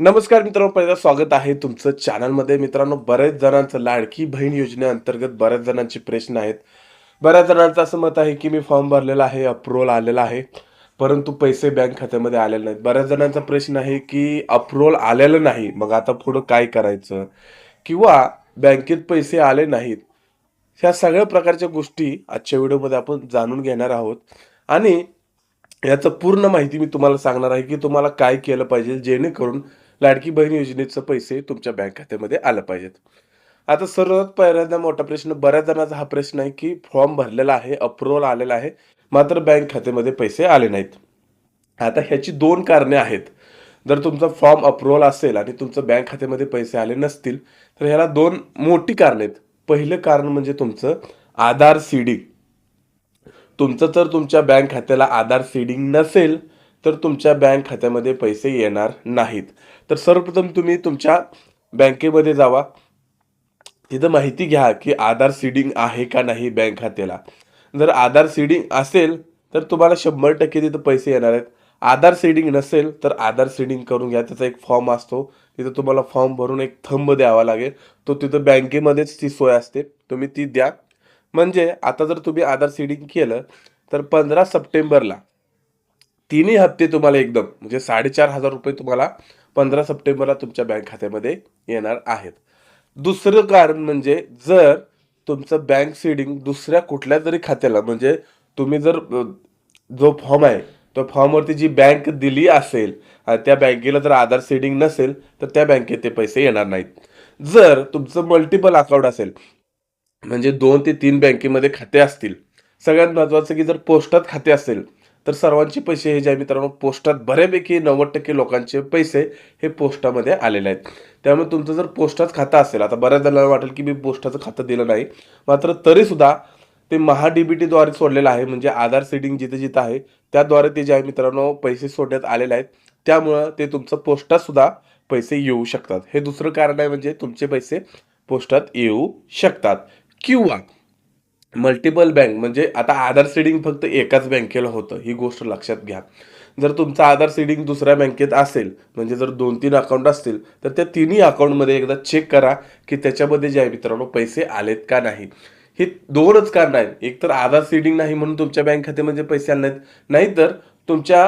नमस्कार मित्रांनो पहिल्यांदा स्वागत आहे तुमचं चॅनलमध्ये मित्रांनो बऱ्याच जणांचं लाडकी बहीण योजनेअंतर्गत बऱ्याच जणांचे प्रश्न आहेत. बऱ्याच जणांचं असं मत आहे की मी फॉर्म भरलेला आहे अप्रुव्हल आलेला आहे परंतु पैसे बँक खात्यामध्ये आलेले नाहीत. बऱ्याच जणांचा प्रश्न आहे की अप्रुव्हल आलेलं नाही. मग आता पुढं काय करायचं? किंवा बँकेत पैसे आले नाहीत? ह्या सगळ्या प्रकारच्या गोष्टी आजच्या व्हिडिओमध्ये आपण जाणून घेणार आहोत. आणि याचं पूर्ण माहिती मी तुम्हाला सांगणार आहे की तुम्हाला काय केलं पाहिजे जेणेकरून लाडकी बहीण योजनेचं पैसे तुमच्या बँक खात्यामध्ये आलं पाहिजेत. आता सर्वात पहिल्यांदा मोठा प्रश्न बऱ्याच जणांचा हा प्रश्न आहे की फॉर्म भरलेला आहे अप्रुव्हल आलेला आहे मात्र बँक खात्यामध्ये पैसे आले नाहीत. आता ह्याची दोन कारणे आहेत. जर तुमचा फॉर्म अप्रुव्हल असेल आणि तुमचं बँक खात्यामध्ये पैसे आले नसतील तर ह्याला दोन मोठी कारणं आहेत. पहिलं कारण म्हणजे तुमचं आधार सीडिंग तुमचं जर तुमच्या बँक खात्याला आधार सीडिंग नसेल तर तुमच्या बँक खात्यामध्ये पैसे येणार नाहीत. तर सर्वप्रथम तुम्ही तुमच्या बँकेमध्ये जावा. तिथं माहिती घ्या की आधार सीडिंग आहे का नाही बँक खात्याला. जर आधार सीडिंग असेल तर तुम्हाला शंभर टक्के तिथं पैसे येणार आहेत. आधार सीडिंग नसेल तर आधार सीडिंग करून घ्या. त्याचा एक फॉर्म असतो. तिथं तुम्हाला फॉर्म भरून एक थंब द्यावा लागेल. तो तिथं बँकेमध्येच ती सोय असते. तुम्ही ती द्या. म्हणजे आता जर तुम्ही आधार सीडिंग केलं तर पंधरा सप्टेंबरला तिन्ही हप्ते तुम्हाला एकदम म्हणजे साडेचार हजार रुपये तुम्हाला पंधरा सप्टेंबरला तुमच्या बँक खात्यामध्ये येणार आहेत. दुसरं कारण म्हणजे जर तुमचं बँक सीडिंग दुसऱ्या कुठल्या तरी खात्याला म्हणजे तुम्ही जर जो फॉर्म आहे तो फॉर्मवरती जी बँक दिली असेल त्या बँकेला जर आधार सीडिंग नसेल तर त्या बँकेत ते पैसे येणार नाहीत. जर तुमचं मल्टिपल अकाउंट असेल म्हणजे दोन ते तीन बँकेमध्ये खाते असतील सगळ्यात महत्त्वाचं की जर पोस्टात खाते असेल तर सर्वांचे पैसे हे जे आहे मित्रांनो पोस्टात बऱ्यापैकी नव्वद टक्के लोकांचे पैसे हे पोस्टामध्ये आलेले आहेत. त्यामुळे तुमचं जर पोस्टात खातं असेल आता बऱ्याच जणांना वाटेल की मी पोस्टाचं खातं दिलं नाही मात्र तरीसुद्धा ते महा द्वारे सोडलेलं आहे म्हणजे आधार सीडिंग जिथे जिथं आहे त्याद्वारे ते जे आहे मित्रांनो पैसे सोडण्यात आलेले आहेत त्यामुळं ते तुमचं पोस्टातसुद्धा पैसे येऊ शकतात. हे दुसरं कारण आहे म्हणजे तुमचे पैसे पोस्टात येऊ शकतात. किंवा मल्टिपल बँक म्हणजे आता आधार सीडिंग फक्त एकाच बँकेला होतं ही गोष्ट लक्षात घ्या. जर तुमचं आधार सीडिंग दुसऱ्या बँकेत असेल म्हणजे जर दोन तीन अकाउंट असतील तर त्या तिन्ही अकाउंटमध्ये एकदा चेक करा की त्याच्यामध्ये जे आहे मित्रांनो पैसे आलेत का नाही. हे दोनच कारण आहेत. एक तर आधार सीडिंग नाही म्हणून तुमच्या बँक खात्यामध्ये पैसे आले नाहीत नाहीतर तुमच्या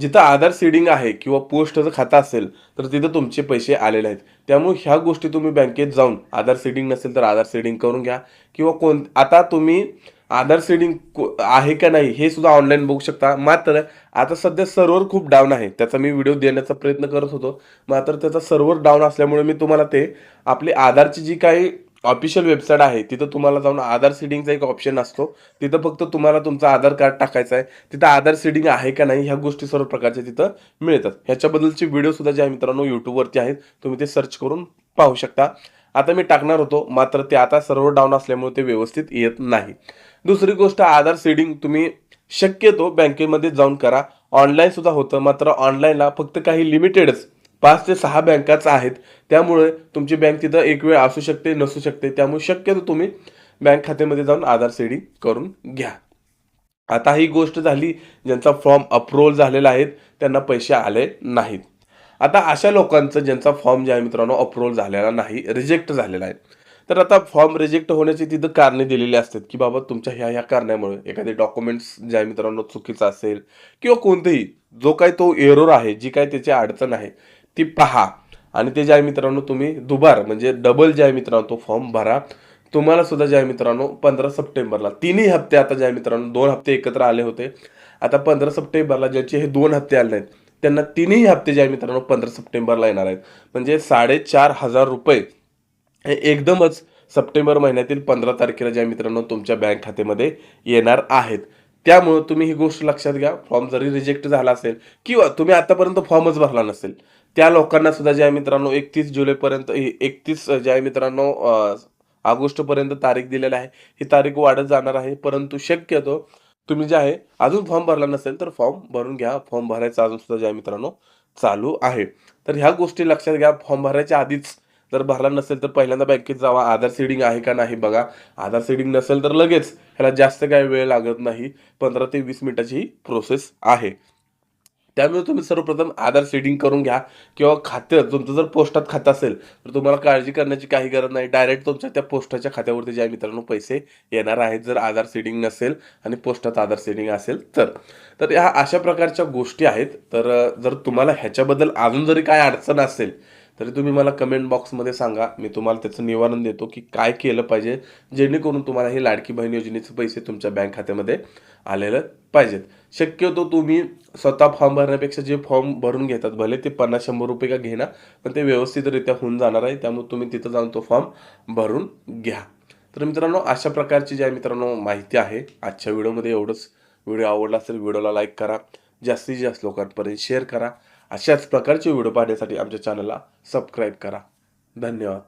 जिथं आधार सीडिंग आहे किंवा पोस्टचं खातं असेल तर तिथं तुमचे पैसे आलेले आहेत. त्यामुळे ह्या गोष्टी तुम्ही बँकेत जाऊन आधार सीडिंग नसेल तर आधार सीडिंग करून घ्या. किंवा कोण आता तुम्ही आधार सीडिंग आहे का नाही हे सुद्धा ऑनलाईन बघू शकता. मात्र आता सध्या सर्व्हर खूप डाऊन आहे. त्याचा मी व्हिडिओ देण्याचा प्रयत्न करत होतो. मात्र त्याचा सर्व्हर डाऊन असल्यामुळे मी तुम्हाला ते आपली आधारची जी काही ऑफिशियल वेबसाईट आहे. तिथं तुम्हाला जाऊन आधार सीडिंगचा एक ऑप्शन असतो. तिथं फक्त तुम्हाला तुमचं आधार कार्ड टाकायचं आहे. तिथं आधार सीडिंग आहे का नाही ह्या गोष्टी सर्व प्रकारच्या तिथं मिळतात. ह्याच्याबद्दलचे व्हिडिओसुद्धा जे आहे मित्रांनो यूट्यूबवरती आहेत तुम्ही ते सर्च करून पाहू शकता. आता मी टाकणार होतो मात्र ते आता सर्व डाऊन असल्यामुळे ते व्यवस्थित येत नाही. दुसरी गोष्ट आधार सीडिंग तुम्ही शक्यतो बँकेमध्ये जाऊन करा. ऑनलाईन सुद्धा होतं मात्र ऑनलाईनला फक्त काही लिमिटेडच पाच ते सहा बँकाच आहेत. त्यामुळे तुमची बँक तिथं एक वेळ असू शकते नसू शकते. त्यामुळे शक्यतो तुम्ही बँक खात्यामध्ये जाऊन आधार सेडी करून घ्या. आता ही गोष्ट झाली ज्यांचा फॉर्म अप्रुव्हल झालेला आहे त्यांना पैसे आले नाहीत. आता अशा लोकांचं ज्यांचा फॉर्म जे आहे मित्रांनो अप्रुव्हल झालेला नाही रिजेक्ट झालेला आहे. तर आता फॉर्म रिजेक्ट होण्याची तिथं कारणे दिलेली असतात की बाबा तुमच्या ह्या ह्या कारणामुळे एखादे डॉक्युमेंट्स जे आहे मित्रांनो चुकीचं असेल किंवा कोणतेही जो काय तो एरोर आहे जी काय त्याची अडचण आहे ती पहा. आणि ते जे आहे मित्रांनो तुम्ही दुबार म्हणजे डबल जे आहे मित्रांनो तो फॉर्म भरा. तुम्हाला सुद्धा जे आहे मित्रांनो पंधरा सप्टेंबरला तिन्ही हप्ते आता जे आहे मित्रांनो दोन हप्ते एकत्र आले होते. आता पंधरा सप्टेंबरला ज्याचे हे दोन हप्ते आले आहेत त्यांना तिन्ही हप्ते जे आहे मित्रांनो पंधरा सप्टेंबरला येणार आहेत. म्हणजे साडेचार हजार रुपये हे एकदमच सप्टेंबर महिन्यातील पंधरा तारखेला ज्या मित्रांनो तुमच्या बँक खात्यामध्ये येणार आहेत. त्यामुळं तुम्ही ही गोष्ट लक्षात घ्या. फॉर्म जरी रिजेक्ट झाला असेल किंवा तुम्ही आतापर्यंत फॉर्मच भरला नसेल त्या लोकांना सुद्धा ज्या मित्रांनो एकतीस जुलैपर्यंत एकतीस ज्या आहे मित्रांनो ऑगस्टपर्यंत तारीख दिलेली आहे ही तारीख वाढत जाणार आहे परंतु शक्यतो तुम्ही जे आहे अजून फॉर्म भरला नसेल तर फॉर्म भरून घ्या फॉर्म भरायचा अजून सुद्धा ज्या मित्रांनो चालू आहे. तर ह्या गोष्टी लक्षात घ्या फॉर्म भरायच्या आधीच जर भरला नसेल तर पहिल्यांदा बँकेत जावा आधार सीडिंग आहे का नाही बघा आधार सीडिंग नसेल तर लगेच ह्याला जास्त काही वेळ लागत नाही पंधरा ते वीस मिनिटाची ही प्रोसेस आहे. त्यामुळे तुम्ही सर्वप्रथम आधार सेडिंग करून घ्या किंवा खातं तुमचं जर पोस्टात खातं असेल तर तुम्हाला काळजी करण्याची काही गरज नाही. डायरेक्ट तुमच्या त्या पोस्टाच्या खात्यावरती ज्या मित्रांनो पैसे येणार आहेत जर आधार सेडिंग नसेल आणि पोस्टात आधार सेडिंग असेल तर. तर ह्या अशा प्रकारच्या गोष्टी आहेत. तर जर तुम्हाला ह्याच्याबद्दल अजून जरी काय अडचण असेल तरी तुम्ही मला कमेंट बॉक्समध्ये सांगा. मी तुम्हाला त्याचं निवारण देतो की काय केलं पाहिजे जेणेकरून तुम्हाला हे लाडकी बहीण योजनेचे पैसे तुमच्या बँक खात्यामध्ये आलेलं पाहिजेत. शक्यतो तुम्ही स्वतः फॉर्म भरण्यापेक्षा जे फॉर्म भरून घेतात भले ते पन्नास शंभर रुपये का घेणार पण ते व्यवस्थितरित्या होऊन जाणार आहे. त्यामुळे तुम्ही तिथं जाऊन तो फॉर्म भरून घ्या. तर मित्रांनो अशा प्रकारची ज्या मित्रांनो माहिती आहे आजच्या व्हिडिओमध्ये एवढंच. व्हिडिओ आवडला असेल व्हिडिओला लाईक करा. जास्तीत जास्त लोकांपर्यंत शेअर करा. अशाच प्रकारचे व्हिडिओ पाहण्यासाठी आमच्या चॅनलला सबस्क्राईब करा. धन्यवाद.